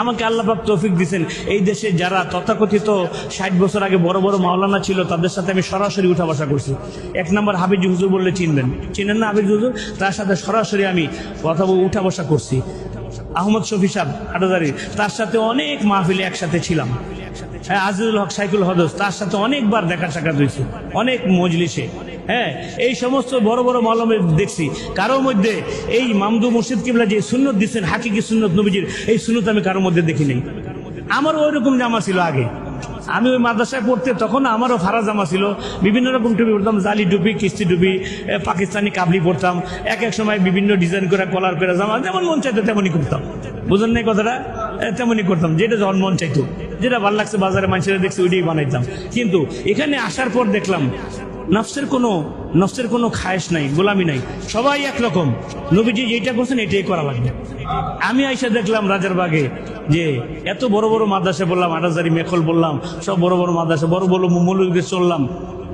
আমাকে আল্লাপাক তৌফিক দিয়েছেন এই দেশে যারা তথাকথিত ষাট বছর আগে বড় বড় মাওলানা ছিল, তাদের সাথে আমি সরাসরি উঠা বসা করছি। এক নম্বর হাবিজ হুজুর বললে চিনবেন। চিনেন না হাবিজ হুজুর? তার সাথে সরাসরি আমি কথা উঠা বসা করছি। আহমদ শফি সাহেব তার সাথে অনেক মাহফিলে একসাথে ছিলাম। হ্যাঁ আজিজুল হক, সাইকুল হদস, তার সাথে অনেকবার দেখা সাক্ষাৎ হয়েছে। অনেক মজলিসে। হ্যাঁ এই সমস্ত বড় বড় মলমে দেখছি। কারোর মধ্যে এই মামদু মুর্শিদ কিবলা যে সুন্নত দিচ্ছেন, হাকিকি সুন্নত নবীজির, এই সুন্নত আমি কারোর মধ্যে দেখি নাই। আমার ওই রকম জামা ছিল আগে। আমি ওই মাদ্রাসায় পড়তে তখন আমারও ফারা জামা ছিল। বিভিন্ন রকম টুপি পড়তাম, জালি টুপি, কিস্তি টুপি পাকিস্তানি কাবলি পড়তাম। এক এক সময় বিভিন্ন ডিজাইন করে, কলার করে জামা, যেমন মন চাইতো তেমনই করতাম। বুঝলেন নাই কথাটা? তেমনই করতাম, যেটা যখন মন চাইতো। যেটা ভালো লাগছে বাজারে, মানুষেরা দেখছে, ওইটাই বানাইতাম। কিন্তু এখানে আসার পর দেখলাম নফসের কোনো নফসের কোনো খায়েশ নাই, গোলামি নাই। সবাই একরকম নবীজি যেটা করছেন, এটাই করা লাগবে। আমি আইসা দেখলাম রাজার বাগে যে এত বড় বড় মাদ্রাসা বললাম আটাজারি মেখল বললাম, সব বড় বড় মাদ্রাসা, বড় বড় মৌলবীদের চললাম।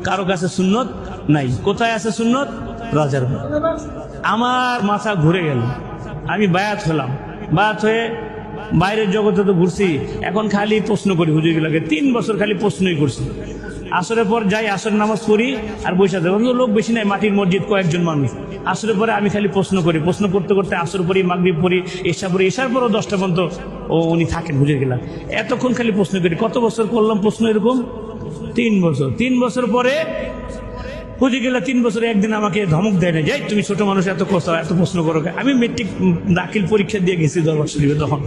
কারও কাছে সুন্নত নাই। কোথায় আছে সুন্নত? রাজার বাগ। আমার মাথা ঘুরে গেল। আমি বায়াত হলাম। বায়াত হয়ে বাইরের জগতে তো ঘুরছি। এখন খালি প্রশ্ন করি, হুজুরগুলোকে। তিন বছর খালি প্রশ্নই করছি। আসরের পর যাই আসর নামাজ পড়ি আর থাকি অন্তত লোক বেশি নাই, মাটির মসজিদ কয়েকজন মানুষ। আসরের পরে আমি খালি প্রশ্ন করি। প্রশ্ন করতে করতে আসর পড়ি, মাগরিব পড়ি এসা পড়ি এসার পরও দশটা পর্যন্ত ও উনি থাকেন, বুঝে গেলাম। এতক্ষণ খালি প্রশ্ন করি, কত বছর করলাম প্রশ্ন এরকম? তিন বছর। তিন বছর পরে বুঝে গেলে তিন বছরে একদিন আমাকে ধমক দেয় না, যাই, তুমি ছোট মানুষ, এত কষ্ট এত প্রশ্ন করো কেন?" আমি মেট্রিক দাখিল পরীক্ষা দিয়ে গেছি দরবার শরীফে তখন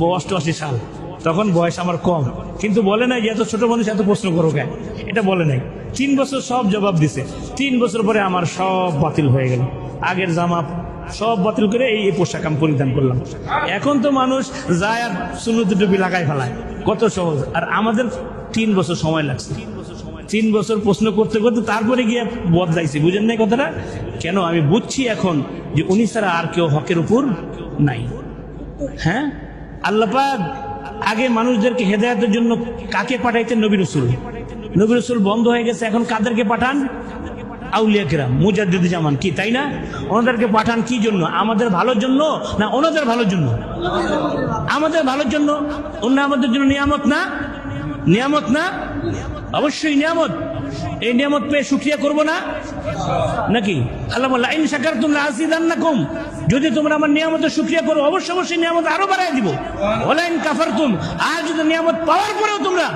অষ্টআশি সাল। তখন বয়স আমার কম। কিন্তু বলে নাই যে এত ছোট মানুষ এত প্রশ্ন করো কেন? এটা বলে নাই। তিন বছর সব জবাব দিছে। তিন বছর পরে আমার সব বাতিল হয়ে গেল। আগের জামা সব বাতিল করে এই পোশাক আমি পরিধান করলাম। এখন তো মানুষ যায় আর সুন্নতি টুপি লাগাই ফেলায়। কত সহজ। আর আমাদের তিন বছর সময় লাগছে। তিন বছর প্রশ্ন করতে করতে তারপরে গিয়ে বদলাইছি। বুঝেন নাই কথাটা? কেন? আমি বুঝছি এখন যে উনি ছাড়া আর কেউ হকের উপর নাই। হ্যাঁ? আল্লাপাক আগে মানুষদেরকে হেদায়তের জন্য কাকে পাঠাইতেন? নবী রসুল। নবী রসুল বন্ধ হয়ে গেছে, এখন কাদেরকে পাঠান? আউলিয়া কেরাম মুজাদ্দিদ জামান কি, তাই না? ওনাদেরকে পাঠান কি জন্য? আমাদের ভালোর জন্য না ওনাদের ভালোর জন্য? আমাদের ভালোর জন্য? অন্য আমাদের জন্য নিয়ামত না? নিয়ামত না? অবশ্যই নিয়ামত। এই নিয়ামত পেয়ে সুক্রিয়া করব না? নাকি? আল্লাহ বললা ইন শাকার তোমরা আসিদান না কম যদি তোমরা আমার নিয়ামতের সুক্রিয়া করো, অবশ্যই অবশ্যই নিয়ামত আরও বাড়াই দিব। ওলাইন কাফার তুম আর যদি নিয়ামত পাওয়ার পরেও তোমরা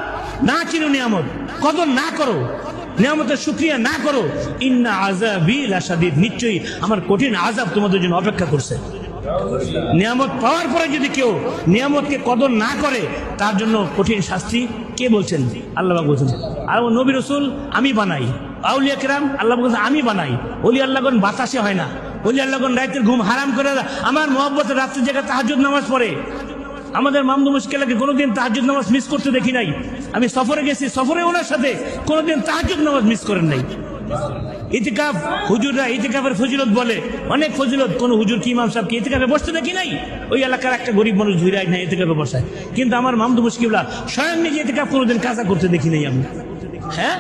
না চিনো নিয়ামত কত না করো নিয়ামতের সুক্রিয়া না করো, ইন্না আজাবি লাসাদিদ নিশ্চয়ই আমার কঠিন আজাব তোমাদের জন্য অপেক্ষা করছে। নিয়ামত পাওয়ার পরে যদি কেউ নিয়ামতকে কদর না করে, তার জন্য কঠিন শাস্তি কে বলছেন? আল্লাহ বলছেন, আর নবী রসুল আমি বানাই। আউলিয়া কেরাম, আল্লাহ বলছেন, আমি বানাই। অলি আল্লাহগণ বাতাসে হয় না। অলি আল্লাহগণ রাতের ঘুম হারাম করে আমার মহব্বত রাত্রের জায়গায় তাহাজুদ নামাজ পড়ে। আমাদের মামদু মুশকিলাকে কোনোদিন তাহাজুদ নামাজ মিস করতে দেখি নাই। আমি সফরে গেছি, সফরে ওনার সাথে কোনোদিন তাহাজুদ নামাজ মিস করেন নাই। ইতিকাফ, হুজুররা ইতিকাফের ফজিলত বলে। অনেক ফজিলত, কোন হুজুর কি ইমাম সাহেব কি ইতিকাফে বসতে দেখি নাই? ওই এলাকার একটা গরিব মানুষ ধুইরাই না ইতিকাফে বসায়। কিন্তু আমার মামদু মুশকিবলা স্বয়ং নিজে ইতিকাফ কোনোদিন কাজা করতে দেখি নাই আমি। হ্যাঁ?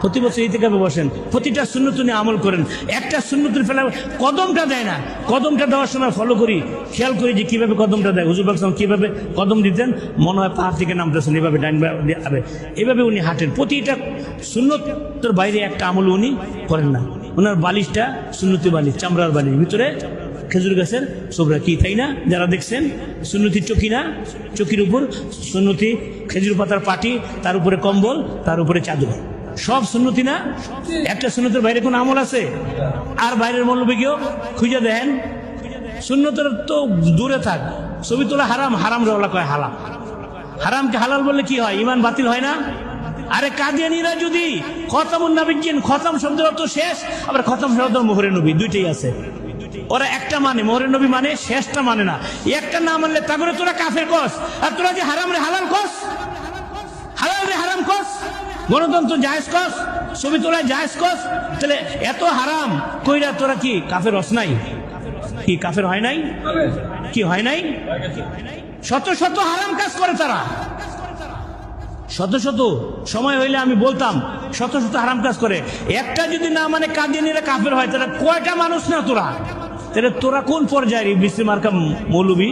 প্রতি বছর ইতিকাফে বসেন। প্রতিটা শূন্যত নিয়ে আমল করেন। একটা শূন্যতুল ফেলা কদমটা দেয় না। কদমটা দেওয়ার সময় ফলো করি। খেয়াল করি যে কীভাবে কদমটা দেয়। হুজুর বাকসাম কীভাবে কদম দিতেন? মনে হয় পাহাড় থেকে নামতেছেন। এভাবে ডাইন বা- দিয়ে আবে। এভাবে উনি হাঁটেন। প্রতিটা শূন্যতের বাইরে একটা আমল উনি করেন না। ওনার বালিশটা শূন্যতি বালিশ, চামড়ার বালিশ। ভিতরে খেজুর গাছের সোবরা কি, তাই না? যারা দেখছেন সুন্নতির চকি না চকির উপর সুন্নতি খেজুর পাতার পাটি, তার উপরে কম্বল, তার উপরে চাদর। সব সুন্নতি না? একটা সুন্নতের বাইরে কোন আমল আছে? আর বাইরের মৌলবী কেউ খুঁজে দেন। সুন্নতের তো দূরে থাক। ছবি তোলা হারাম হারাম রওলা কয় হালাম হারামকে হালাল বললে কি হয়? ইমান বাতিল হয় না? আরে কাদিয়ানিরা যদি খতামুন নাবিজিন খতম শব্দের অর্থ শেষ, আবার খতম শব্দ মোহরে নবী, দুইটাই আছে। ওরা একটা মানে মোহরে নবী মানে শেষটা মানে না। একটা না মানলে তারপরে তোরা কাফের কস আর তোরা যে হারাম রে হালাল কস হালাল রে হারাম কস গণতন্ত্র জায়েজ কস ছবি তোলা জায়েজ কস তাহলে এত হারাম, কইরা তোরা কি কাফের রস নাই? কি কাফের হয় নাই? কি হয় নাই? শত শত হারাম কাজ করে তারা। শত শত সময় হইলে আমি বলতাম, শত শত হারাম কাজ করে। একটা যদি না মানে কাদিয়ানিরা কাফের হয়, তাহলে কয়টা মানুষ না তোরা? তাহলে তোরা কোন পর্যায়ে বিশ্রী মার্কা মৌলবী?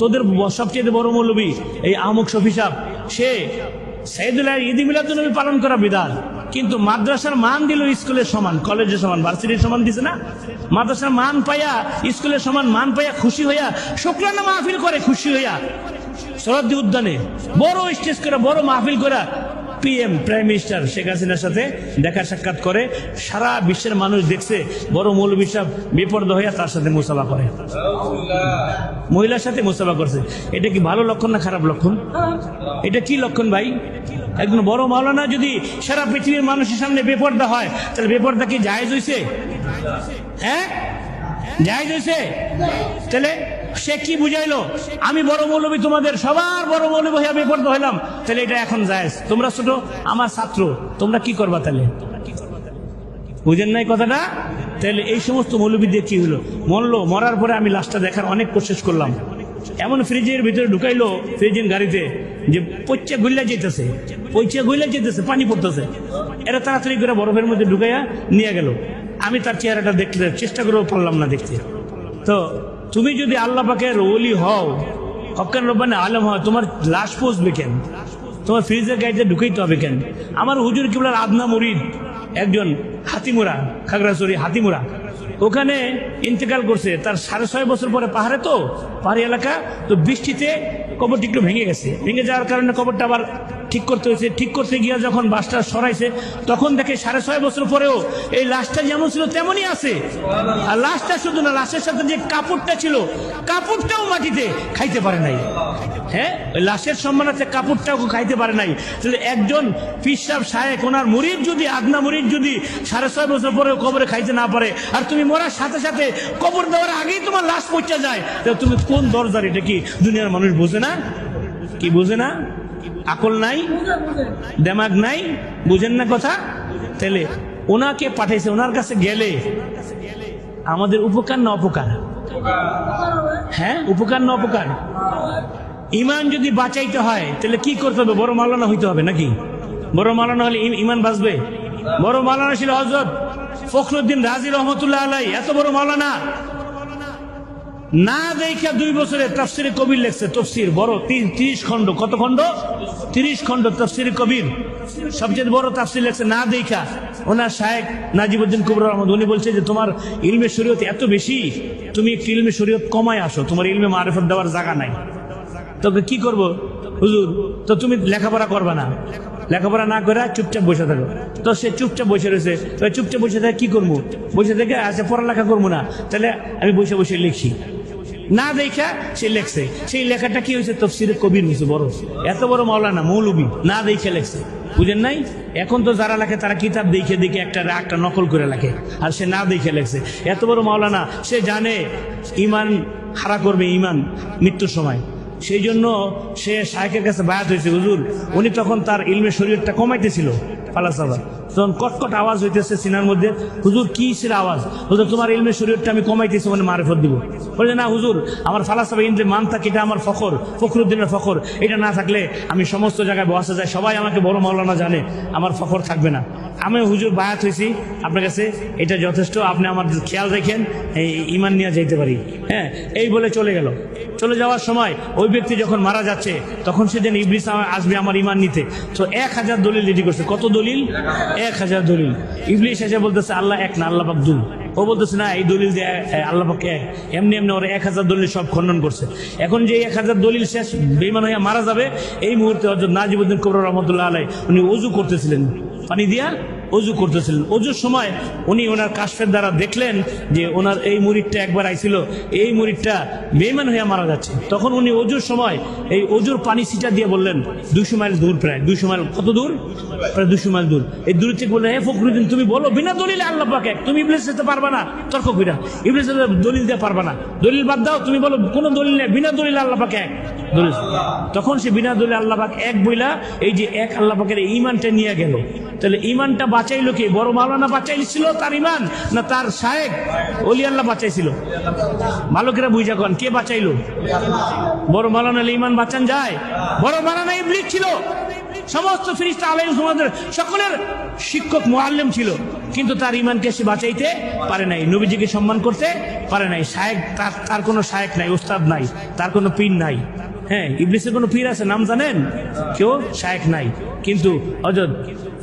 তোদের সবচেয়ে বড় মৌলবী, এই আমুক শফি সাহ। সে সাইদুল্লাহ ঈদি মিলাদ পালন করা বিধান। কিন্তু মাদ্রাসার মান দিল স্কুলের সমান, কলেজের সমান, ভার্সিটির সমান দিছে না? মাদ্রাসার মান পাইয়া, স্কুলের সমান মান পাইয়া খুশি হইয়া, শুক্রানা মাহফিল করে খুশি হইয়া শরদ্দি উদ্যানে, বড় স্টেজ করে, বড় মাহফিল করে পিএম প্রাইম মিনিস্টার শেখ হাসিনার সাথে দেখা সাক্ষাৎ করে সারা বিশ্বের মানুষ দেখছে বড় মৌলবী সাহেব বিপর্দ হইয়া তার সাথে মুসাফা করে। মহিলার সাথে মুসাফা করছে। এটা কি ভালো লক্ষণ না খারাপ লক্ষণ? এটা কি লক্ষণ ভাই? একজন বড় মাওলানা যদি সারা পৃথিবীর মানুষের সামনে বেপর্দা হয়, তাহলে বেপর্দা কি জায়েজ হয়েছে হ্যাঁ? জায়েজ হয়েছে তাহলে সে কি বুঝাইলো? আমি বড় মৌলবী তোমাদের, সবার বড় মৌলবী আমি বেপর্দা হইলাম। তাহলে এটা এখন জায়েজ। তোমরা ছোট, আমার ছাত্র, তোমরা কি করবা তাহলে? বুঝেন নাই কথাটা? তাহলে এই সমস্ত মৌলবী দিয়ে কি হলো? মরলো, মরার পরে আমি লাশটা দেখার অনেক কোशिশ করলাম। এমন ফ্রিজের ভিতরে ঢুকাইলো ফ্রিজের গাড়িতে, যে পচা গুল্লা যেতেছে পচা গুল্লা যেতেছে, পানি পড়তেছে। এরা তাড়াতাড়ি করে বরফের মধ্যে ঢুকাইয়া নিয়ে গেল। আমি তার চেহারাটা দেখতে চেষ্টা করেও পারলাম না দেখতে। তো তুমি যদি আল্লাহ পাকের ওলি হও হকান রব্বানে আলম হয় তোমার লাশ পৌঁছবে কেন? তোমার ফ্রিজের গাড়িতে ঢুকেই তো হবে কেন? আমার হুজুর কিবলার আদনা মুরিদ, একজন হাতিমুরা, খাগড়াছড়ি হাতিমুরা। ওখানে ইন্তেকাল করছে। তার সাড়ে ছয় বছর পরে পাহাড়ে তো, পাহাড়ি এলাকা, তো বৃষ্টিতে কবরটি একটু ভেঙে গেছে। ভেঙে যাওয়ার কারণে কবরটা আবার ঠিক করতে হয়েছে। ঠিক করতে গিয়ে যখন বাসটা সরাইছে, তখন দেখে সাড়ে ছয় বছর পরেও এই লাশটা যেমন ছিল তেমনই আছে। আর লাশটা শুধু না, লাশের সাথে যে কাপড়টা ছিল, কাপড়টাও মাটিতে খাইতে পারে নাই। হ্যাঁ? ওই লাশের সম্মানার্থে কাপড়টাও খাইতে পারে নাই। তাহলে একজন পিসাব সাহেব ওনার মুরিদ যদি, আদনা মুরিদ যদি সাড়ে ছয় বছর পরেও কবরে খাইতে না পারে, আর তুমি মরার সাথে সাথে কবর দেওয়ার আগেই তোমার লাশ পচা যায়। তাহলে তুমি কোন দরজার? এটা কি দুনিয়ার মানুষ বোঝে না? কি বোঝে না? আকল নাই? দেমাগ নাই? বুঝেন না কথা? তাহলে ওনাকে পাঠাইছে ওনার কাছে গেলে আমাদের উপকার না অপকার? হ্যাঁ উপকার না অপকার? ইমান যদি বাঁচাইতে হয় তাহলে কি করতে হবে? বড় মালানা হইতে হবে নাকি? বড় মালানা হলে ইমান বাঁচবে? বড় মালানা ছিল হজরত ফখরুদ্দিন রাজি রহমতুল্লাহ আলাই, এত বড় মালানা না দেখা দুই বছরে তফসিরে কবির লেখছে, তফসির বড় তিরিশ খণ্ড, কত খণ্ড? তিরিশ খণ্ড তফসিরে কবির। সবচেয়ে বড় তাফসির লেখছে না দেখা ওনার শায়েক নাজিবুদ্দিন কুবর রহমদ উনি বলছে যে, তোমার ইলমে শরীয়ত এত বেশি, তুমি একটু ইলমে শরীয়ত কমায় আসো, তোমার ইলমে মারেফত দেওয়ার জায়গা নাই। তোকে কি করব? হুজুর, তো তুমি লেখাপড়া করবে না। লেখাপড়া না করে চুপচাপ বসে থাকো। তো সে চুপচাপ বসে রয়েছে। তো চুপচাপ বসে থাকে কি করব? বসে থেকে আচ্ছা পড়ালেখা করব না। তাহলে আমি বসে বসে লিখি না দেখা সে লেখছে। সেই লেখাটা কি হয়েছে? তফসিরে কবির হয়েছে বড়। এত বড় মাওলানা, মৌলবী। না দেখে লেখছে। বুঝেন নাই? এখন তো যারা লেখে, তারা কিতাব দেখে দেখে একটা একটা নকল করে লেখে। আর সে না দেখে লেখছে। এত বড় মাওলানা, সে জানে, ইমান হারা করবে ইমান মৃত্যুর সময়। সেই জন্য সে শাহেকের কাছে বায়াত হয়েছে, হুজুর। উনি তখন তার ইলমে শরীরটা কমাইতেছিল ফালাসাবা তখন কটকট আওয়াজ হইতেছে সিনার মধ্যে। হুজুর, কি ছিল আওয়াজ? হুজুর, তোমার ইলমে শরীরটা আমি কমাইতেছি মানে মারেফত দিব। বলে না, হুজুর, আমার ফালাসাবা ইন্দ্রে মান থাকে, এটা আমার ফখর, ফখরুদ্দিনের ফখর। এটা না থাকলে আমি সমস্ত জায়গায় বসা যায় সবাই আমাকে বড় মাওলানা জানে, আমার ফখর থাকবে না। আমি হুজুর বায়াত হয়েছি আপনার কাছে, এটা যথেষ্ট, আপনি আমার খেয়াল রাখেন, এই ইমান নিয়ে যাইতে পারি। হ্যাঁ এই বলে চলে গেল। চলে যাওয়ার সময় ওই ব্যক্তি যখন মারা যাচ্ছে, তখন সেদিন ইবলিস আসবে আমার ইমান নিতে। তো এক হাজার দলিল রেডি করছে। কত দলিল? এক হাজার দলিল। ইবলিশ এসে বলতেছে, আল্লাহ এক না, আল্লাহ দুই। ও বলতেছে, না, এই দলিল যে আল্লাহ এক। এমনি এমনি ওরা এক হাজার দলিল সব খণ্ডন করছে। এখন যে এক হাজার দলিল শেষ বেইমান হইয়া মারা যাবে, এই মুহূর্তে হজরত নাজিবুদ্দিন কবর রহমতুল্লাহ আলাই উনি অজু করতেছিলেন। পানি দিয়া অজু করতেছিলেন। অজুর সময় উনি ওনার কাশফের দ্বারা দেখলেন যে ওনার এই মুরিদটা একবার আইছিল। এই মুরিদটা বেমান হয়ে মারা যাচ্ছে। তখন উনি অজুর সময় এই অজুর পানি সিটা দিয়ে বললেন দুশো মাইল দূর প্রায়। দুশো মাইল কত দূর? প্রায় দুশো মাইল দূর। এই দূর থেকে বললেন হে ফখরুদ্দিন, তুমি বলো, বিনা দলিলে আল্লাহ পাকে তুমি ইবলিস যেতে পারবা না, তর্ক কইরা। ইবলিস দলিল দিয়ে পারবা না। দলিল বাদ দাও, তুমি বলো, কোনো দলিল নেই। বিনা দলিল আল্লাহ পাকে এক। দলিল। তখন সে বিনা দলিলে আল্লাহ পাক এক বইলা এই যে এক আল্লাহ পাকের ইমানটা নিয়ে গেল। তাহলে ইমানটা বাঁচাইলো কে? বড় মাওলানা বাঁচাইছিল তার ইমান না তার সাহেব অলি আল্লাহ বাঁচাইছিল। ভালো করে বুঝা কন, কে বাঁচাইলো? বড় মাওলানা ইমান বাঁচান যায়। বড় মাওলানা ইবলিস ছিল। সমস্ত ফিরিস্তা আলাইহিম সমাজের সকলের শিক্ষক মোয়াল্লেম ছিল। কিন্তু তার ইমানকে সে বাঁচাইতে পারে নাই। নবীজিকে সম্মান করতে পারে নাই। সাহেব তার তার কোনো শায়েক নাই, ওস্তাদ নাই, তার কোনো পিন নাই। হ্যাঁ ইবলিসের কোনো পীর আছে, নাম জানেন? কেউ? শায়েক নাই। কিন্তু অজদ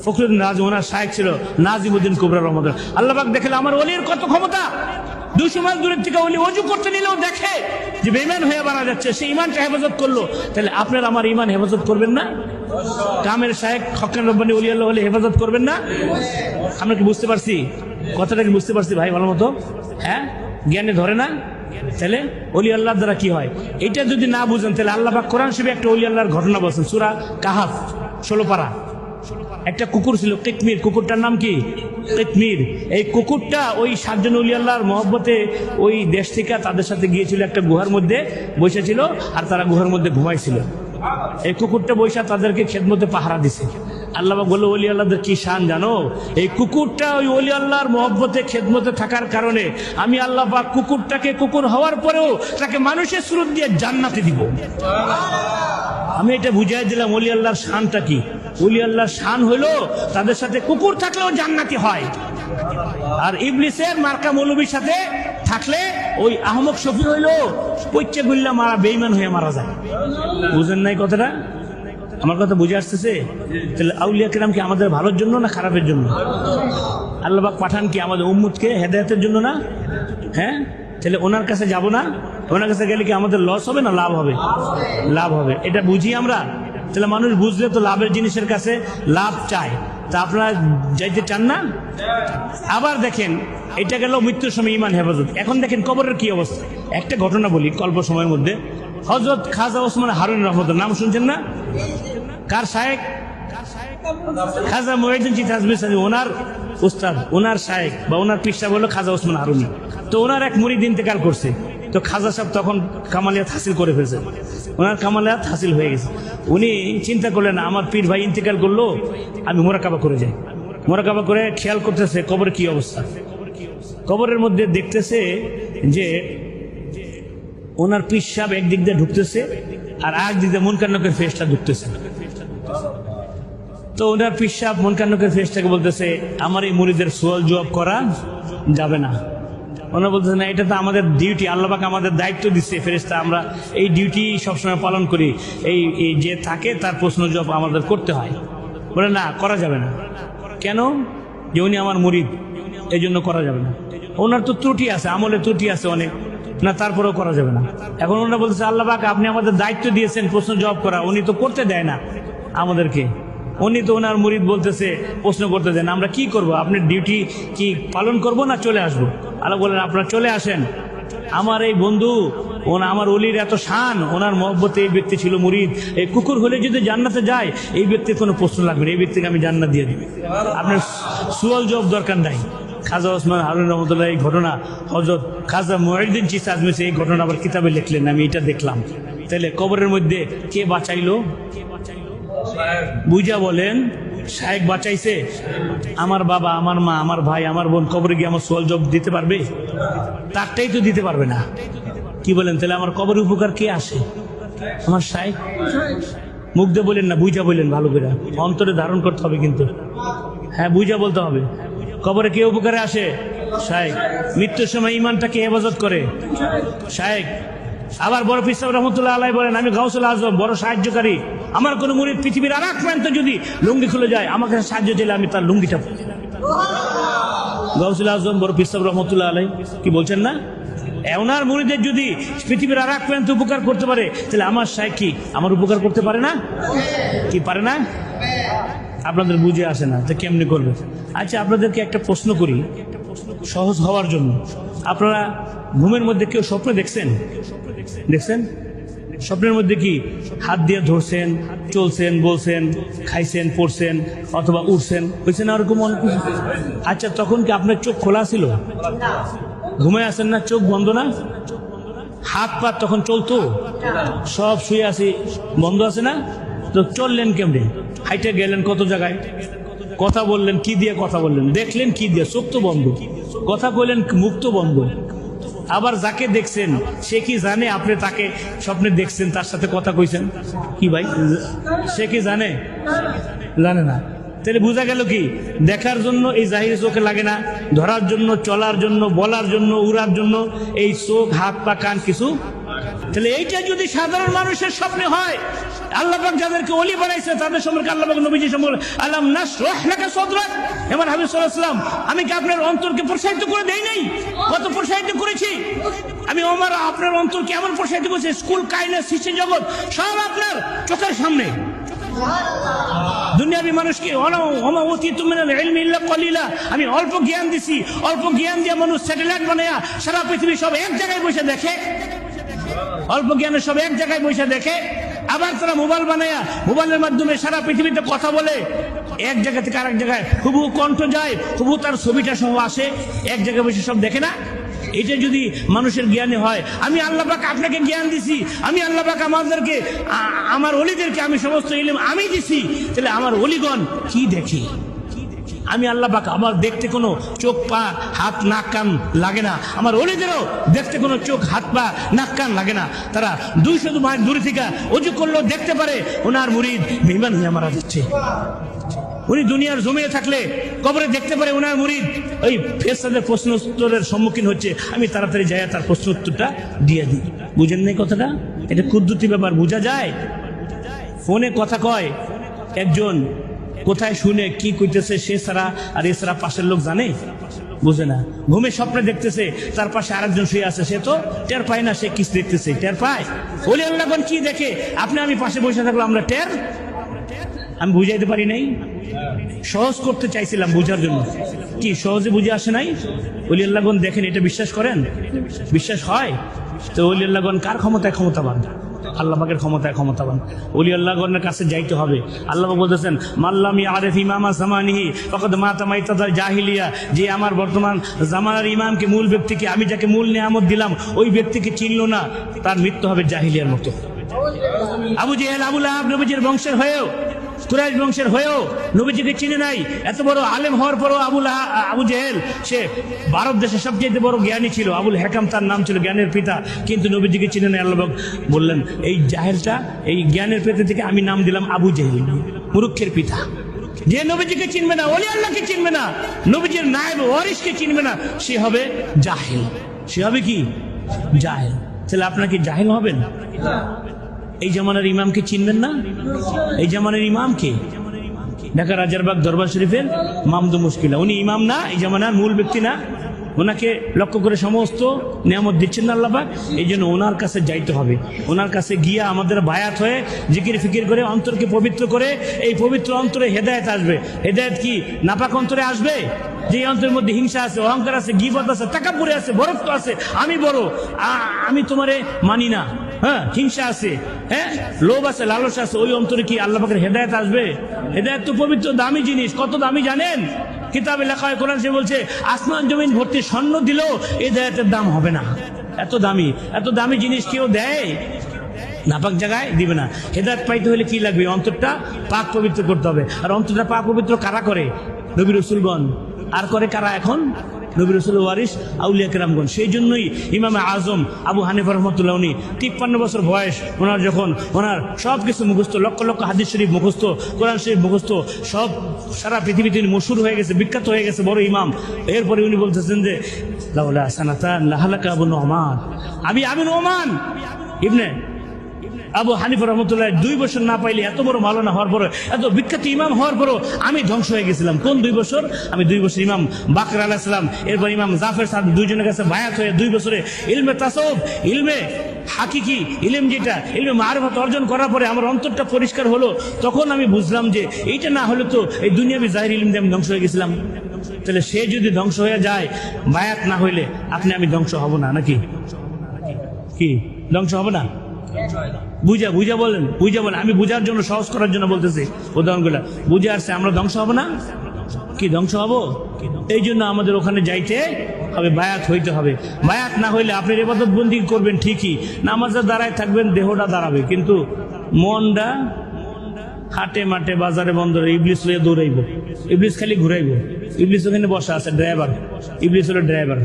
ফখরুদ্দিন রাজ, ওনার শায়েক ছিল নাজিমুদ্দিন কুবরা রহমদ আল্লাহবাক দেখলে আমার অলির কত ক্ষমতা? দুশো মাইল দূরের থেকে অলি অজু করতে নিলেও দেখে যে বেমান হয়ে মারা যাচ্ছে, সে ইমানটা হেফাজত করল। তাহলে আপনার আমার ইমান হেফাজত করবেন না? কামের শায়েক হকেন রব্বানি অলি আল্লাহ হলে হেফাজত করবেন না? আমরা কি বুঝতে পারছি? কথাটা কি বুঝতে পারছি ভাই, ভালো মতো? হ্যাঁ? জ্ঞানে ধরে না? তাহলে অলি আল্লাহর দ্বারা কি হয়? এটা যদি না বুঝেন, তাহলে আল্লাহ কোরআন শিবে একটা অলি আল্লাহর ঘটনা বলছেন, সুরা কাহাফ, ষোলো পারা। একটা কুকুর ছিল কিকমির কুকুরটার নাম কি? কিকমির এই কুকুরটা ওই সাতজন অলি আল্লাহর মহব্বতে ওই দেশ থেকে তাদের সাথে গিয়েছিল একটা গুহার মধ্যে বসেছিল আর তারা গুহার মধ্যে ঘুমাইছিল। এই কুকুরটা বৈশা তাদেরকে খেদমতে পাহারা দিছে। আল্লাহ বলল অলি আল্লাহদের কি শান জানো? এই কুকুরটা ওই অলি আল্লাহর মহব্বতে, খেদমতে থাকার কারণে আমি আল্লাহ পাক কুকুরটাকে কুকুর হওয়ার পরেও তাকে মানুষের স্রোত দিয়ে জান্নাতে দিব। আমি এটা বুঝাই দিলাম অলি আল্লাহর শানটা কি? অলি আল্লাহর শান হইল তাদের সাথে কুকুর থাকলেও জান্নাতি হয়। আর ইবলিসের মার্কা মৌলবীর সাথে থাকলে ওই আহমদ শফি হইল পৈচ্ছে গুল্লা মারা বেইমান হয়ে মারা যায়। বুঝেন নাই কথাটা? আমার কথা বুঝে আসতেছে? তাহলে আউলিয়া কিরাম কি আমাদের ভালোর জন্য না খারাপের জন্য? আল্লাহবাক পাঠান কি আমাদের উম্মুদকে হেদায়তের জন্য না? হ্যাঁ? তাহলে ওনার কাছে যাব না? ওনার কাছে গেলে কি আমাদের লস হবে না লাভ হবে? লাভ হবে। এটা বুঝি আমরা? তাহলে মানুষ বুঝলে তো লাভের জিনিসের কাছে লাভ চায়। তা আপনারা যাইতে চান না? আবার দেখেন, এটা গেল মৃত্যুর সময় ইমান হেফাজত। এখন দেখেন কবরের কি অবস্থা? একটা ঘটনা বলি, অল্প সময়ের মধ্যে। হজরত খাজা ওসমান হারুন রহমত নাম শুনছেন না? কার শায়েক? খাজা মহিউদ্দিন চিত হাজমি সাহেব, ওনার উস্তাদ, ওনার শায়েক বা ওনার পিসা বলল খাজা ওসমান হারুনি। তো ওনার এক মুরিদ ইন্তেকাল করছে। তো খাজা সাহেব তখন কামালিয়াত হাসিল করে ফেলছে। ওনার কামালিয়াত হাসিল হয়ে গেছে। উনি চিন্তা করলেন, আমার পীর ভাই ইন্তেকাল করল, আমি মোরাকাবা করে যাই। মোরাকাবা করে খেয়াল করতেছে কবরের কি অবস্থা। কবরের মধ্যে দেখতেছে যে ওনার পিসাব একদিক দিয়ে ঢুকতেছে আর একদিক দিয়ে মনকান্নকের ফেসটা ঢুকতেছে তো ওনার পিসাব মনকান্নকের ফেসটাকে বলতেছে, আমার এই মুড়িদের সোয়াল জবাব করা যাবে না। ওনারা বলতেছে, না, এটা তো আমাদের ডিউটি আল্লাহবাক আমাদের দায়িত্ব দিচ্ছে ফেরেস্তা আমরা এই ডিউটি সবসময় পালন করি। এই এই যে থাকে, তার প্রশ্ন জবাব আমাদের করতে হয়। বলে, না, করা যাবে না। কেন? যে উনি আমার মুরিদ এই জন্য করা যাবে না। ওনার তো ত্রুটি আছে, আমলে ত্রুটি আছে অনেক। না, তারপরেও করা যাবে না। এখন ওনারা বলতেছে, আল্লাহ পাক, আপনি আমাদের দায়িত্ব দিয়েছেন, প্রশ্ন জবাব করা। উনি তো করতে দেয় না আমাদেরকে। উনি তো ওনার মুরিদ বলতেছে, প্রশ্ন করতে দেন আমরা কি করব? আপনার ডিউটি কি পালন করব না চলে আসব? আল্লাহ বলেন, আপনারা চলে আসেন। আমার এই বন্ধু, ওনা, আমার অলির এত শান, ওনার মহব্বতে এই ব্যক্তি ছিল মুরিদ। এই কুকুর হলে যদি জান্নাতে যায়, এই ব্যক্তির কোনো প্রশ্ন লাগবে না। এই ব্যক্তিকে আমি জান্নাত দিয়ে দিই আপনার সুয়াল জব দরকার নাই। খাজা ওসমান হারুন রহমতুল্লাহ, এই ঘটনা হজরত খাজা মহিউদ্দিন চিস্তা আজমেছে এই ঘটনা আবার কিতাবে লিখলেন, আমি এটা দেখলাম। তাহলে কবরের মধ্যে কে বাঁচাইলো? বুঝা বলেন, শায়েক বাঁচাইছে? আমার বাবা, আমার মা, আমার ভাই, আমার বোন কবরে গিয়ে আমার সোয়াল জব দিতে পারবে? তারটাই তো দিতে পারবে না। কি বলেন, তাহলে আমার কবরের উপকার কে আসে? আমার শায়েক? মুখ দিয়ে বলেন না বুঝা বলেন, ভালো করে। অন্তরে ধারণ করতে হবে কিন্তু। হ্যাঁ বুঝা বলতে হবে। কবরে কে উপকারে আসে? শায়েক। মৃত্যুর সময় ইমানটাকে হেফাজত করে। শায়েক, আবার বড় পিসাব রহমতুল্লাহ আলাই বলেন, আমি গাউসুল আজম, বড় সাহায্যকারী। আমার কোনো মুরিদ পৃথিবীর আর এক প্রান্ত যদি লুঙ্গি খুলে যায়, আমাকে সাহায্য দিলে আমি তার লুঙ্গিটা। গাউসুল আজম, বড় পিসাব রহমতুল্লাহ আলাই কি বলছেন না? ওনার মুরিদের যদি পৃথিবীর আর এক প্রান্ত উপকার করতে পারে, তাহলে আমার সাহেব কি আমার উপকার করতে পারে না? কি পারে না? আপনাদের বুঝে আসে না, তো কেমনি করবে? আচ্ছা আপনাদেরকে একটা প্রশ্ন করি। সহজ হওয়ার জন্য। আপনারা ঘুমের মধ্যে কেউ স্বপ্ন দেখছেন? দেখছেন? স্বপ্নের মধ্যে কি হাত দিয়ে ধরছেন, চলছেন, বলছেন, খাইছেন, পড়ছেন, অথবা উঠছেন? হয়েছে না ওরকম আচ্ছা তখন কি আপনার চোখ খোলা ছিল? ঘুমে আসেন না? চোখ বন্ধ না? হাত পা তখন চলতো? সব শুয়ে আছি। বন্ধ আছে না? তো চললেন কেমনে? হাইটে গেলেন কত জায়গায়? কথা বললেন, কি দিয়ে কথা বললেন? দেখলেন কি দিয়ে? চোখ বন্ধ। কথা বললেন মুখ তো বন্ধ। আবার যাকে দেখছেন, সে কি জানে? আপনি তাকে স্বপ্নে দেখছেন, তার সাথে কথা কইছেন? কি ভাই? সে কি জানে? জানে না। তাহলে বোঝা গেল কি? দেখার জন্য এই জাহির চোখে লাগে না, ধরার জন্য, চলার জন্য, বলার জন্য, উড়ার জন্য, এই চোখ, হাত, পা, কান কিছু তাহলে এইটা যদি সাধারণ মানুষের স্বপ্নে হয়, আল্লাহ যাদেরকে অলি বানাইছে, তাদের সম্পর্কে আল্লাহ নবীজি সম্পর্কে আল্লাহ নাশরাহ লাকা সাদরাক। এবার হাবিব সাল্লাল্লাহু আমি কি আপনার অন্তরকে প্রসারিত করে দেই নাই? কত প্রসারিত করেছি? আমি ওমর, আপনার অন্তরকে এমন প্রসারিত করেছি? স্কুল, কায়না, সৃষ্টি জগৎ, সব আপনার চোখের সামনে। দুনিয়াবি মানুষকে আমি অল্প জ্ঞান দিছি, অল্প জ্ঞান দিয়ে মানুষ স্যাটেলাইট বানায়া সারা পৃথিবী সব এক জায়গায় বসে দেখে। অল্প জ্ঞানে সব এক জায়গায় বসে দেখে, আবার তারা মোবাইল বানায়া, মোবাইলের মাধ্যমে সারা পৃথিবীতে কথা বলে। এক জায়গা থেকে আরেক জায়গায় হুবু কণ্ঠ যায় হুবু তার ছবিটা সহ আসে, এক জায়গায় বসে সব দেখে না। এটা যদি মানুষের জ্ঞানে হয়, আমি আল্লাহ পাক আপনাকে জ্ঞান দিছি, আমি আল্লাহ পাক আমাদেরকে আমার অলিদেরকে আমি সমস্ত ইলিম আমি দিছি, তাহলে আমার অলিগণ কি দেখি? আমি আল্লাহ পাক, আমার দেখতে কোনো চোখ পা, হাত, নাক, কান লাগে না। আমার অলিদেরও দেখতে কোনো চোখ, হাত, পা, নাক, কান লাগে না। তারা দুইশো মাইল দূরে থেকে অজু করলেও দেখতে পারে, ওনার মুরিদ বিমান হয়ে মারা যাচ্ছে। উনি দুনিয়ার জমিয়ে থাকলে কবরে দেখতে পারে ওনার মুরিদ। ওই ফেসাদের প্রশ্ন উত্তরের সম্মুখীন হচ্ছে। আমি তাড়াতাড়ি যাই, তার প্রশ্ন উত্তরটা দিয়ে দিই। বুঝেন নাই কথাটা? এটা কুদ্দুতি ব্যাপার, বোঝা যায়? ফোনে কথা কয় একজন কোথায় শুনে কি কইতেছে সে ছাড়া আর এ ছাড়া পাশের লোক জানে? বুঝে না। ঘুমে স্বপ্নে দেখতেছে, তার পাশে আরেকজন শুয়ে আছে, সে তো টের পায় না সে কিছু দেখতেছে। টের পায়? বলি, আল্লাহ কি দেখে? আপনি আমি পাশে বসে থাকল আমরা টের? আমি বুঝাইতে পারি নাই। সহজ করতে চাইছিলাম বুঝার জন্য। কি, সহজে বুঝে আসে নাই? অলি আল্লাহগণ দেখেন, এটা বিশ্বাস করেন? বিশ্বাস হয়? তো অলি আল্লাহগণ কার ক্ষমতায় ক্ষমতাবান? আল্লাহ পাকের ক্ষমতায় ক্ষমতাবান। অলি আল্লাহগণের কাছে যাইতে হবে। আল্লাহ বলতেছেন মাল্লামি আরেফ ইমামা জামানিহি তখন মাতা মাইতাদার জাহিলিয়া। যে আমার বর্তমান জামানার ইমামকে, মূল ব্যক্তিকে আমি যাকে মূল নিয়ামত দিলাম, ওই ব্যক্তিকে চিনল না, তার মৃত্যু হবে জাহিলিয়ার মতো। আবু জেহেল আবুল আহাব নবীজির বংশের হয়েও কুরাইশ বংশের হয়েও নবীজিকে চিনে নাই। এত বড় আলেম হওয়ার পরও আবুল আবু জেহেল, সে ভারত দেশে সবচেয়ে বড় জ্ঞানী ছিল। আবুল হেকাম তার নাম ছিল জ্ঞানের পিতা, কিন্তু নবীজিকে চিনে নাই আল্লাহ বললেন, এই জাহেলটা, এই জ্ঞানের পিতা থেকে আমি নাম দিলাম আবু জেহেল, মুরুক্ষের পিতা। যে নবীজিকে চিনবে না, ওলি আল্লাহকে চিনবে না, নবীজির নায়েব ওয়ারিসকে চিনবে না, সে হবে জাহেল। সে হবে কি? জাহেল। তাহলে আপনার কি জাহেল হবেন? এই জামানার ইমামকে চিনবেন না? এই জামানার ইমামকে ঢাকা রাজারবাগ দরবার শরীফের মামদু মুশকিলা। উনি ইমাম না, এই জামানার মূল ব্যক্তি না। ওনাকে লক্ষ্য করে সমস্ত নিয়ামত দিচ্ছেন না আল্লাপাক এই জন্য ওনার কাছে যাইতে হবে। ওনার কাছে গিয়ে আমাদের বায়াত হয়ে জিকির ফিকির করে অন্তরকে পবিত্র করে এই পবিত্র অন্তরে হেদায়েত আসবে। হেদায়েত কি? নাপাক অন্তরে আসবে? যে অন্তরের মধ্যে হিংসা আছে, অহংকার আছে, গিবত আছে টাকাপুরে আছে, বরফ আছে, আমি বড়। আমি তোমারে মানি না। হ্যাঁ হিংসা আছে। হ্যাঁ লোভ আছে, লালসা আছে, ওই অন্তরে কি আল্লাহ পাকের হেদায়ত আসবে? হেদায়ত তো পবিত্র, দামি জিনিস, কত দামি জানেন? কিতাবে লেখা হয়, কোরআন সে বলছে, আসমান জমিন ভর্তি স্বর্ণ দিলেও এই হেদায়তের দাম হবে না। এত দামি এত দামি জিনিস কেউ দেয়? নাপাক জায়গায় দিবে না। হেদায়ত পাইতে হলে কি লাগবে? অন্তরটা পাক পবিত্র করতে হবে। আর অন্তরটা পাক পবিত্র কারা করে? নবী রসুলগণ। আর করে কারা এখন? নবী রসুল ওয়ারিস আউলিয়া কেরামগণ। সেই জন্যই ইমামে আজম আবু হানিফ রহমতুল্লাহ উনি তিপ্পান্ন বছর বয়স ওনার যখন ওনার সব কিছু মুখস্থ, লক্ষ লক্ষ হাদিস শরীফ মুখস্থ, কোরআন শরীফ মুখস্থ, সব সারা পৃথিবীতে উনি মশুর হয়ে গেছে, বিখ্যাত হয়ে গেছে, বড় ইমাম। এরপরে উনি বলতেছেন যে, লাউলা সানাতান লাহালাকা আবু আমি আমি নোমান। ইবনে আবু হানিফ রহমতুল্লাহ দুই বছর না পাইলে এত বড় মালানা হওয়ার পর এত বিখ্যাত ইমাম হওয়ার পরও আমি ধ্বংস হয়ে গেছিলাম। কোন দুই বছর? আমি দুই বছর ইমাম বাকর আলাহিসাম এরপর ইমাম জাফের সাহেব দুইজনের কাছে বায়াত হয়ে দুই বছরে ইলমে তাসব ইলমে হাকিকি, ইলম যেটা, ইলমে মারফত অর্জন করার পরে আমার অন্তরটা পরিষ্কার হলো, তখন আমি বুঝলাম যে এইটা না হলে তো এই দুনিয়াবি জাহির ইলম দিয়ে আমি ধ্বংস হয়ে গেছিলাম। তাহলে সে যদি ধ্বংস হয়ে যায়, বায়াত না হইলে আপনি আমি ধ্বংস হব না, নাকি? কি? ধ্বংস হবে না? বুঝা বুঝা বলেন বুঝা বলেন। আমি বুঝার জন্য, সহজ করার জন্য বলতেছি, উদাহরণগুলো। বুঝে আসছে, আমরা ধ্বংস হব না? কি, ধ্বংস হব? এই জন্য আমাদের ওখানে যাইতে হবে, বায়াত হইতে হবে। বায়াত না হইলে আপনি রেবাদত বন্দি করবেন ঠিকই। নামাজের দ্বারায় থাকবেন, দেহটা দাঁড়াবে। কিন্তু মনটা হাটে মাঠে বাজারে বন্দরে ইবলিস লইয়া দৌড়াইব। ইবলিস খালি ঘুরাইব। ইবলিস ওখানে বসা আছে, ড্রাইভার। ইবলিস হলো ড্রাইভার।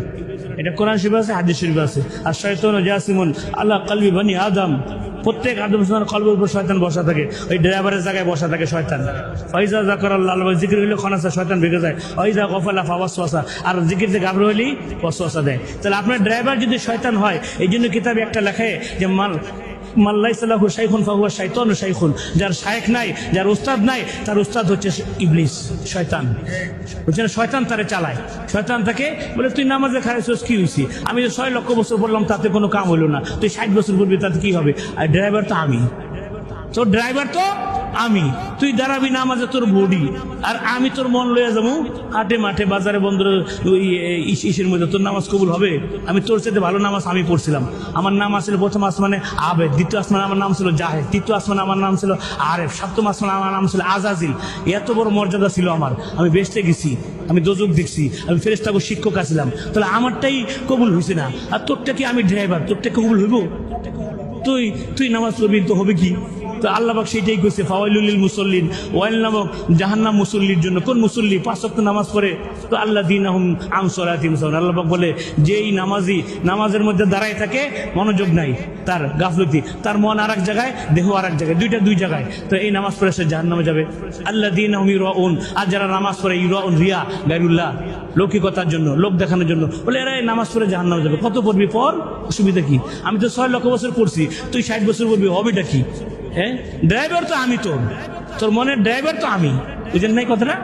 এটা কোরআন শরীফ আছে, হাদিস শরীফ আছে। আর শয়তান জাসিমুন, আল্লাহ কালবি বানি আদম, প্রত্যেক আদম সমান কলবের উপর শয়তান বসা থাকে। ওই ড্রাইভারের জায়গায় বসা থাকে শয়তান। ফাইজা জাকর আল্লাহ আল্লাহ জিকির হইলে খনাসা শয়তান ভেঙে যায়। ওইজা গফালা ফাওয়াসওয়াসা আর জিকির থেকে গাবর হইলি ওয়াসওয়াসা দেয়। তাহলে আপনার ড্রাইভার যদি শয়তান হয় এই জন্য কিতাবে একটা লেখে যে, মাল মাল্লাই সাল্লাহু শাইখুন ফাহুয়া শাইতান শাইখুন। যার শায়েখ নাই, যার উস্তাদ নাই, তার উস্তাদ হচ্ছে ইবলিস, শয়তান। বুঝছেন? শয়তান তারে চালায়। শয়তান তাকে বলে, তুই নামাজে খাইছিস, কি হয়েছি আমি যে ছয় লক্ষ বছর পড়লাম, তাতে কোনো কাম হলো না। তুই ষাট বছর পড়বি, তাতে কি হবে? আর ড্রাইভার তো আমি। তোর ড্রাইভার তো আমি। তুই দাঁড়াবি না নামাজে তোর বডি আর আমি তোর মন লইয়া যাব। হাটে মাঠে বাজারে বন্দরে ওই ইসের মধ্যে তোর নামাজ কবুল হবে? আমি তোর সাথে ভালো নামাজ আমি পড়ছিলাম। আমার নাম আসলে প্রথম আসমানে আবেদ, দ্বিতীয় আসমানে আমার নাম ছিল জাহেদ, তৃতীয় আসমানে আমার নাম ছিল আরেফ, সপ্তম আসমানে আমার নাম ছিল আজাজিল। এত বড় মর্যাদা ছিল আমার। আমি বেসতে গেছি, আমি দোজক দেখছি, আমি ফেরেস্তাবো শিক্ষক আসছিলাম তাহলে আমারটাই কবুল হয়েছে না। আর তোরটা কি আমি ড্রাইভার তোরটা কবুল হইব? তুই তুই নামাজ পড়বি তো হবে কি? তো আল্লাহবাক সেটাই করছে ফাওয়াইলুল মুসল্লিন, ওয়াইল নামক জাহান্নাম মুসল্লির জন্য কোন মুসল্লি পাঁচ ওয়াক্ত নামাজ পড়ে? তো আল্লাহ দিন আহম আনসরাতিম আল্লাহবাক বলে, যেই নামাজি নামাজের মধ্যে দাঁড়ায় থাকে, মনোযোগ নাই, তার গাফলতি, তার মন আর এক জায়গায়, দেহ আর এক জায়গায়, দুইটা দুই জায়গায়। তো এই নামাজ পড়ে সে জাহান্নামে যাবে। আল্লাহ দিন আহম ইউরাউন, আর যারা নামাজ পড়ে, ইউরাউন রিয়া গাইরুল্লাহ লৌকিকতার জন্য লোক দেখানোর জন্য, বলে, এরা এই নামাজ পড়ে জাহান্নামে যাবে, কত পড়বি পর? অসুবিধা কি? আমি তো ছয় লক্ষ বছর পড়ছি, তুই ষাট বছর পড়বি, হবেটা কি? হ্যাঁ? ড্রাইভার তো আমি তোর। তোর মনের ড্রাইভার তো আমি। বুঝেন নাই কথাটা?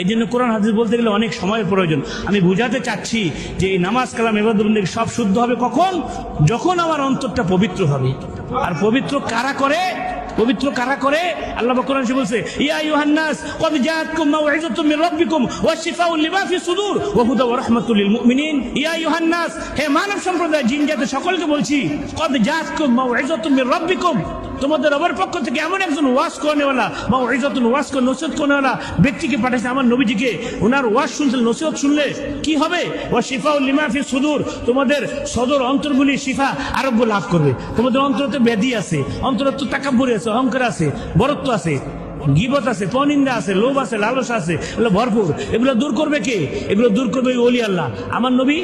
এই জন্য কোরআন হাদিস বলতে গেলে অনেক সময়ের প্রয়োজন। আমি বুঝাতে চাচ্ছি যে এই নামাজ কালাম এবাদুল্লাহ সব শুদ্ধ হবে কখন? যখন আমার অন্তরটা পবিত্র হবে। আর পবিত্র কারা করে? পবিত্র কারা করে? আল্লাহ কোরআন শরীফে বলছে, ইয়া ইউহান্নাস কদ জাআতকুম মাউইযাতুম মির রাব্বিকুম ওয়া শিফাউ লিমা ফি সুদুর ওয়া হুদা ওয়া রাহমাতুল লিল মুমিনিন। ইয়া ইউহান্নাস হে মানব সম্প্রদায়, জিন জাতি, সকলকে বলছি, কদ জাআতকুম মাউইযাতুম মির রাব্বিকুম। তোমাদের রবের পক্ষ থেকে এমন একজন ওয়াজ করেনেওয়ালা বা ওয়াইজাতুল ওয়াজ করে, নসিহত করেনেওয়ালা ব্যক্তিকে পাঠাইছে আমার নবীজিকে। ওনার ওয়াজ শুনতে নসিহত শুনলে কি হবে? ও শিফাউল লিমাফি সুদূর। তোমাদের সদর অন্তরগুলি শিফা আরোগ্য লাভ করবে। তোমাদের অন্তরতে ব্যাধি আছে, অন্তরত্ব তাকাব্বরি আছে, অহংকার আছে, বরত্ব আছে, গিবত আছে পনিন্দা আছে, লোভ আছে, লালসা আছে, এগুলো ভরপুর। এগুলো দূর করবে কে? এগুলো দূর করবে ওলি আল্লাহ। আমার নবী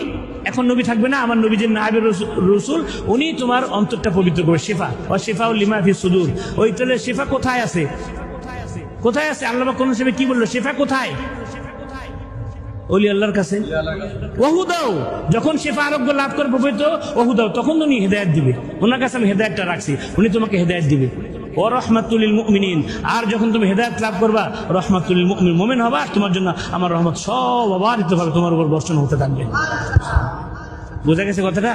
এখন নবী থাকবে না, আমার নবী যে নাহাবের রসুল, উনি তোমার অন্তরটা পবিত্র করবে, শেফা। ও শেফা ও লিমাফি সুদূর। ওই তাহলে শেফা কোথায় আছে? কোথায় আছে? আল্লাহ কোন হিসেবে কি বলল? শেফা কোথায়? অলি আল্লাহর কাছে। ওহুদাও যখন শেফা আরোগ্য লাভ করে পবিত্র ওহুদাও তখন উনি হেদায়ত দিবে। ওনার কাছে আমি হেদায়তটা রাখছি। উনি তোমাকে হেদায়ত দিবে। ও রহমাতুলিল মুমিনিন। আর যখন তুমি হেদায়ত লাভ করবা রহমাতুল মুমিন মোমেন হবা তোমার জন্য আমার রহমত সব অবাধিতভাবে তোমার উপর বর্ষণ হতে থাকবে। বোঝা গেছে কথাটা?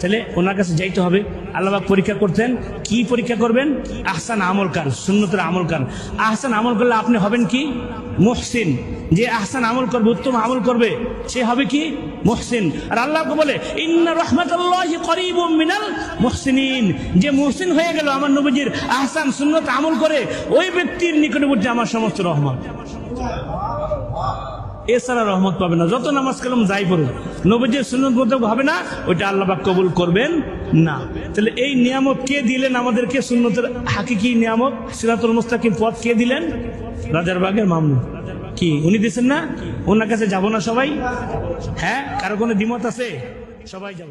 তাহলে ওনার কাছে যাইতে হবে। আল্লাহবাক পরীক্ষা করতেন। কি পরীক্ষা করবেন? আহসান আমল কান, সুন্নতের আমল কান। আহসান আমল করলে আপনি হবেন কি? মুহসিন। যে আহসান আমল করবে, উত্তম আমল করবে, সে হবে কি? মুহসিন। আর আল্লাহকে বলে, ইন্না রহমাতুল্লাহি করিবুম মিনাল মুহসিনিন। যে মুহসিন হয়ে গেল আমার নবীজির আহসান, সুন্নত আমল করে, ওই ব্যক্তির নিকটবর্তী আমার সমস্ত রহমত। এছাড়া রহমত পাবে না। যত নামাজ কালাম যাই পড়ে নবীজির সুন্নত মোতাবেক হবে না, ওইটা আল্লাহবাক কবুল করবেন না। তাহলে এই নিয়ামত কে দিলেন? আমাদেরকে সুন্নতের হাকিকি নিয়ামত, সিরাতুল মুস্তাকিম পথ কে দিলেন? রাজারবাগের মামলু কি? উনি দিচ্ছেন না? ওনার কাছে যাব না সবাই? হ্যাঁ? কারও কোনো দ্বিমত আছে? সবাই যাব।